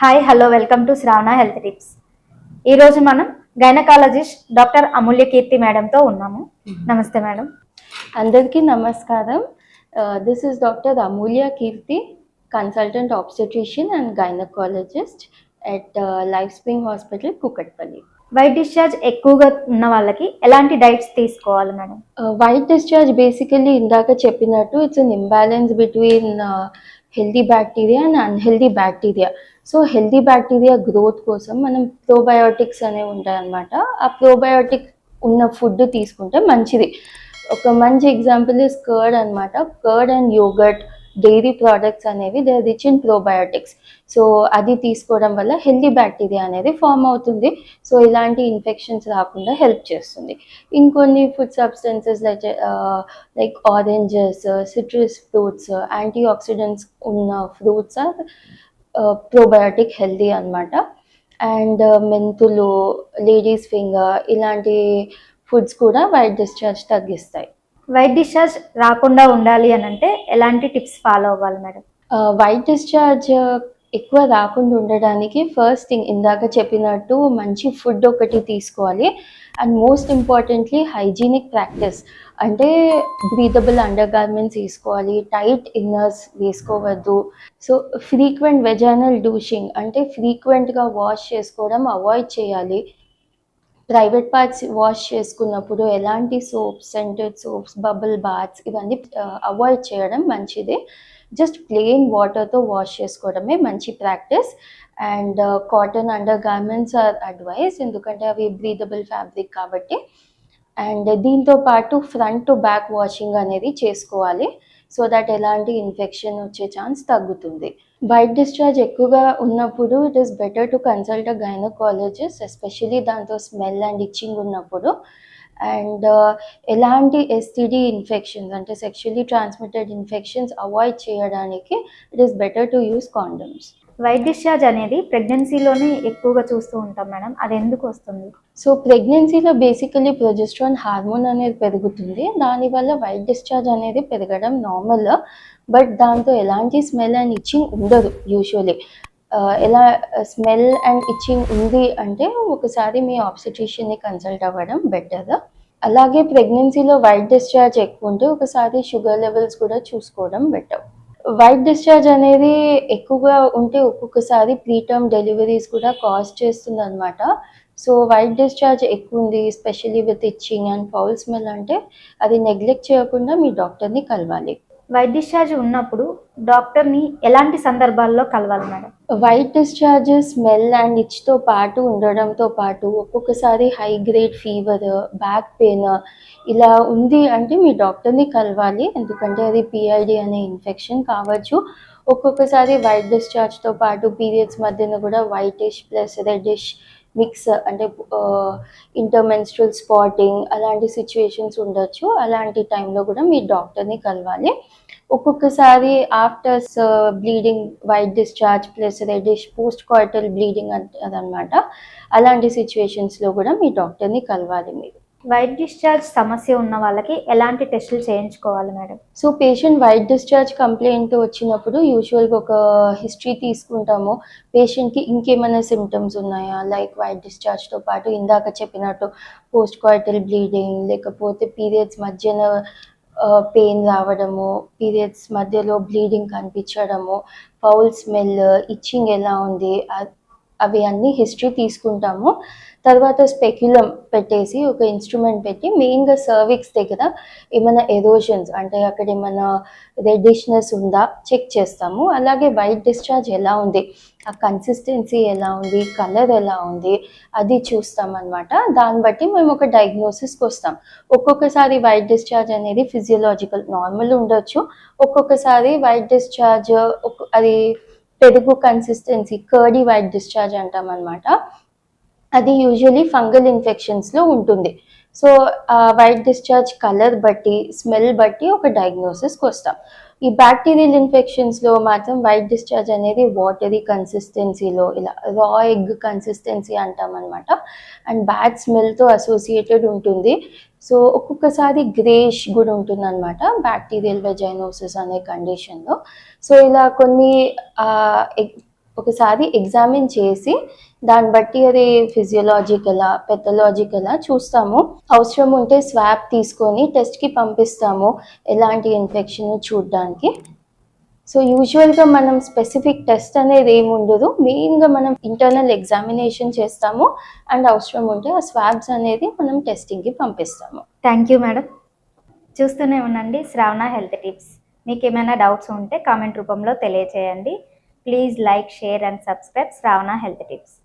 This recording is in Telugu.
Hi hello welcome to Shravana health tips ఈరోజు మనం గైనకాలజిస్ట్ డాక్టర్ అమూల్య కీర్తి మేడంతో ఉన్నాము. నమస్తే మేడం. అందరికీ నమస్కారం. This is doctor Amulya Keerthi consultant obstetrician and gynaecologist at life spring hospital Kukatpally white discharge ఎక్కువగా ఉన్న వాళ్ళకి ఎలాంటి డైట్స్ తీసుకోవాలి మేడం? వైట్ డిశ్చార్జ్ బేసికలీ ఇందాక చెప్పినట్టు it's an imbalance between healthy bacteria and unhealthy bacteria so healthy bacteria growth కోసం మనం ప్రోబయోటిక్స్ అనేవి ఉంటాయన్నమాట. ఆ ప్రోబయోటిక్ ఉన్న ఫుడ్ తీసుకుంటే మంచిది. ఒక మంచి ఎగ్జాంపుల్ ఇస్ కర్డ్ అన్నమాట. Curd and yoghurt dairy products అనేవి they rich in probiotics so అది తీసుకోవడం వల్ల హెల్దీ బ్యాక్టీరియా అనేది ఫామ్ అవుతుంది. సో ఇలాంటి ఇన్ఫెక్షన్స్ రాకుండా హెల్ప్ చేస్తుంది. ఇంకొన్ని food substances like like oranges citrus fruits antioxidants ఉన్న ఫ్రూట్స్ ఆర్ ప్రోబయోటిక్ హెల్దీ అన్నమాట. అండ్ మెంతులు లేడీస్ ఫింగర్ ఇలాంటి ఫుడ్స్ కూడా వైట్ డిశ్చార్జ్ తగ్గిస్తాయి. వైట్ డిశ్చార్జ్ రాకుండా ఉండాలి అని అంటే ఎలాంటి టిప్స్ ఫాలో అవ్వాలి మేడం? వైట్ డిశ్చార్జ్ ఎక్కువ రాకుండా ఉండడానికి ఫస్ట్ థింగ్ ఇందాక చెప్పినట్టు మంచి ఫుడ్ ఒకటి తీసుకోవాలి. And most importantly hygienic practice అంటే బ్రీదబుల్ అండర్ గార్మెంట్స్ వేసుకోవాలి టైట్ ఇన్నర్స్ వేసుకోవద్దు. సో ఫ్రీక్వెంట్ వెజానల్ డూషింగ్ అంటే ఫ్రీక్వెంట్గా వాష్ చేసుకోవడం అవాయిడ్ చేయాలి. ప్రైవేట్ పార్ట్స్ వాష్ చేసుకున్నప్పుడు ఎలాంటి soaps scented soaps bubble baths ఇవన్నీ uh, అవాయిడ్ చేయడం మంచిది. జస్ట్ ప్లెయిన్ వాటర్తో వాష్ చేసుకోవడమే మంచి practice and cotton undergarments are advice ఎందుకంటే అవి బ్రీదబుల్ ఫ్యాబ్రిక్ కాబట్టి. అండ్ దీంతో పాటు ఫ్రంట్ టు బ్యాక్ వాషింగ్ అనేది చేసుకోవాలి. సో దట్ ఎలాంటి ఇన్ఫెక్షన్ వచ్చే ఛాన్స్ తగ్గుతుంది. వైట్ డిశ్చార్జ్ ఎక్కువగా ఉన్నప్పుడు it is better to consult a gynaecologist especially దాంతో స్మెల్ అండ్ ఇచ్చింగ్ ఉన్నప్పుడు. అండ్ ఎలాంటి ఎస్టీడీ ఇన్ఫెక్షన్స్ అంటే సెక్షువల్లీ ట్రాన్స్మిటెడ్ ఇన్ఫెక్షన్స్ అవాయిడ్ చేయడానికి it is better to use condoms white discharge అనేది ప్రెగ్నెన్సీలోనే ఎక్కువగా చూస్తూ ఉంటాం మేడం. అది ఎందుకు వస్తుంది? సో ప్రెగ్నెన్సీలో బేసికలీ ప్రొజెస్ట్రాన్ హార్మోన్ అనేది పెరుగుతుంది. దానివల్ల వైట్ డిశ్చార్జ్ అనేది పెరగడం నార్మల్ బట్ దాంతో ఎలాంటి స్మెల్ అండ్ ఇచ్చింగ్ ఉండదు యూజువలీ ఎలా స్మెల్ అండ్ ఇచ్చింగ్ ఉంది అంటే ఒకసారి మీ ఆబ్స్టిట్యూషన్ని కన్సల్ట్ అవ్వడం బెటర్ అలాగే ప్రెగ్నెన్సీలో వైట్ డిశ్చార్జ్ ఎక్కువ ఉంటే ఒకసారి షుగర్ లెవెల్స్ కూడా చూసుకోవడం బెటర్ వైట్ డిశ్చార్జ్ అనేది ఎక్కువగా ఉంటే ఒక్కొక్కసారి ప్రీటర్మ్ డెలివరీస్ కూడా కాజ్ చేస్తుంది అనమాట సో వైట్ డిశ్చార్జ్ ఎక్కువ ఉంది specially with itching and foul smell అంటే అది నెగ్లెక్ట్ చేయకుండా మీ డాక్టర్ని కలవాలి. వైట్ డిశ్చార్జ్ ఉన్నప్పుడు డాక్టర్ని ఎలాంటి సందర్భాల్లో కలవాలి madam? White discharge smell and ఇచ్తో పాటు ఉండడంతో పాటు ఒక్కొక్కసారి high grade fever back pain ఇలా ఉంది అంటే మీ డాక్టర్ని కలవాలి. ఎందుకంటే అది పిఐడి అనే ఇన్ఫెక్షన్ కావచ్చు. ఒక్కొక్కసారి వైట్ డిశ్చార్జ్తో పాటు పీరియడ్స్ మధ్యన కూడా వైటిష్ ప్లస్ రెడ్డిష్ మిక్స్ అంటే ఇంటర్మెన్స్ట్రల్ స్పాటింగ్ అలాంటి సిచ్యువేషన్స్ ఉండొచ్చు. అలాంటి టైంలో కూడా మీ డాక్టర్ని కలవాలి. ఒక్కొక్కసారి afters bleeding white discharge plus reddish post coital bleeding అదనమాట. అలాంటి సిచ్యువేషన్స్లో కూడా మీ డాక్టర్ని కలవాలి మీరు. వైట్ డిశ్చార్జ్ సమస్య ఉన్న వాళ్ళకి ఎలాంటి టెస్టులు చేయించుకోవాలి madam? So patient white discharge complaint వచ్చినప్పుడు యూజువల్గా ఒక హిస్టరీ తీసుకుంటాము. పేషెంట్కి ఇంకేమైనా సిమ్టమ్స్ ఉన్నాయా? లైక్ వైట్ డిశ్చార్జ్తో పాటు ఇందాక చెప్పినట్టు పోస్ట్ క్వార్టల్ బ్లీడింగ్ లేకపోతే పీరియడ్స్ మధ్యన పెయిన్ రావడము పీరియడ్స్ మధ్యలో బ్లీడింగ్ కనిపించడము ఫౌల్ స్మెల్ ఇచ్చింగ్ ఎలా ఉంది అవి అన్నీ హిస్టరీ తీసుకుంటాము. తర్వాత స్పెక్యులం పెట్టేసి ఒక ఇన్స్ట్రుమెంట్ పెట్టి మెయిన్గా సర్విక్స్ దగ్గర ఏమైనా ఎరోషన్స్ అంటే అక్కడ ఏమైనా రెడ్డిష్నెస్ ఉందా చెక్ చేస్తాము. అలాగే వైట్ డిశ్చార్జ్ ఎలా ఉంది? ఆ కన్సిస్టెన్సీ ఎలా ఉంది? కలర్ ఎలా ఉంది? అది చూస్తాం అనమాట దాన్ని బట్టి మేము ఒక డయాగ్నోసిస్కి వస్తాం. ఒక్కొక్కసారి వైట్ డిశ్చార్జ్ అనేది ఫిజియలాజికల్ నార్మల్ ఉండొచ్చు. ఒక్కొక్కసారి వైట్ డిశ్చార్జ్ అది పెరుగు కన్సిస్టెన్సీ కర్డీ వైట్ డిశ్చార్జ్ అంటాం అనమాట అది యూజువలీ ఫంగల్ ఇన్ఫెక్షన్స్లో ఉంటుంది. సో వైట్ డిశ్చార్జ్ కలర్ బట్టి స్మెల్ బట్టి ఒక డయాగ్నోసిస్కి వస్తాం ఈ బ్యాక్టీరియల్ ఇన్ఫెక్షన్స్లో మాత్రం వైట్ డిశ్చార్జ్ అనేది వాటరీ కన్సిస్టెన్సీలో ఇలా రా ఎగ్ కన్సిస్టెన్సీ అంటాం అనమాట అండ్ బ్యాడ్ స్మెల్తో అసోసియేటెడ్ ఉంటుంది. సో ఒక్కొక్కసారి గ్రేష్ కూడా ఉంటుంది అనమాట బ్యాక్టీరియల్ వెజైనోసిస్ అనే కండిషన్లో సో ఇలా కొన్ని ఒకసారి ఎగ్జామిన్ చేసి దాన్ని బట్టి అది ఫిజియోలాజికలా పెథలాజికలా చూస్తాము. అవసరం ఉంటే స్వాబ్ తీసుకొని టెస్ట్కి పంపిస్తాము ఎలాంటి ఇన్ఫెక్షన్ చూడడానికి. సో యూజువల్గా మనం స్పెసిఫిక్ టెస్ట్ అనేది ఏమి ఉండదు. మెయిన్గా మనం ఇంటర్నల్ ఎగ్జామినేషన్ చేస్తాము అండ్ అవసరం ఉంటే ఆ స్వాబ్స్ అనేది మనం టెస్టింగ్కి పంపిస్తాము. థ్యాంక్ యూ మేడం చూస్తూనే ఉండండి శ్రావణ హెల్త్ టిప్స్. మీకు ఏమైనా డౌట్స్ ఉంటే కామెంట్ రూపంలో తెలియచేయండి. Please like, share and subscribe Sravana Health Tips.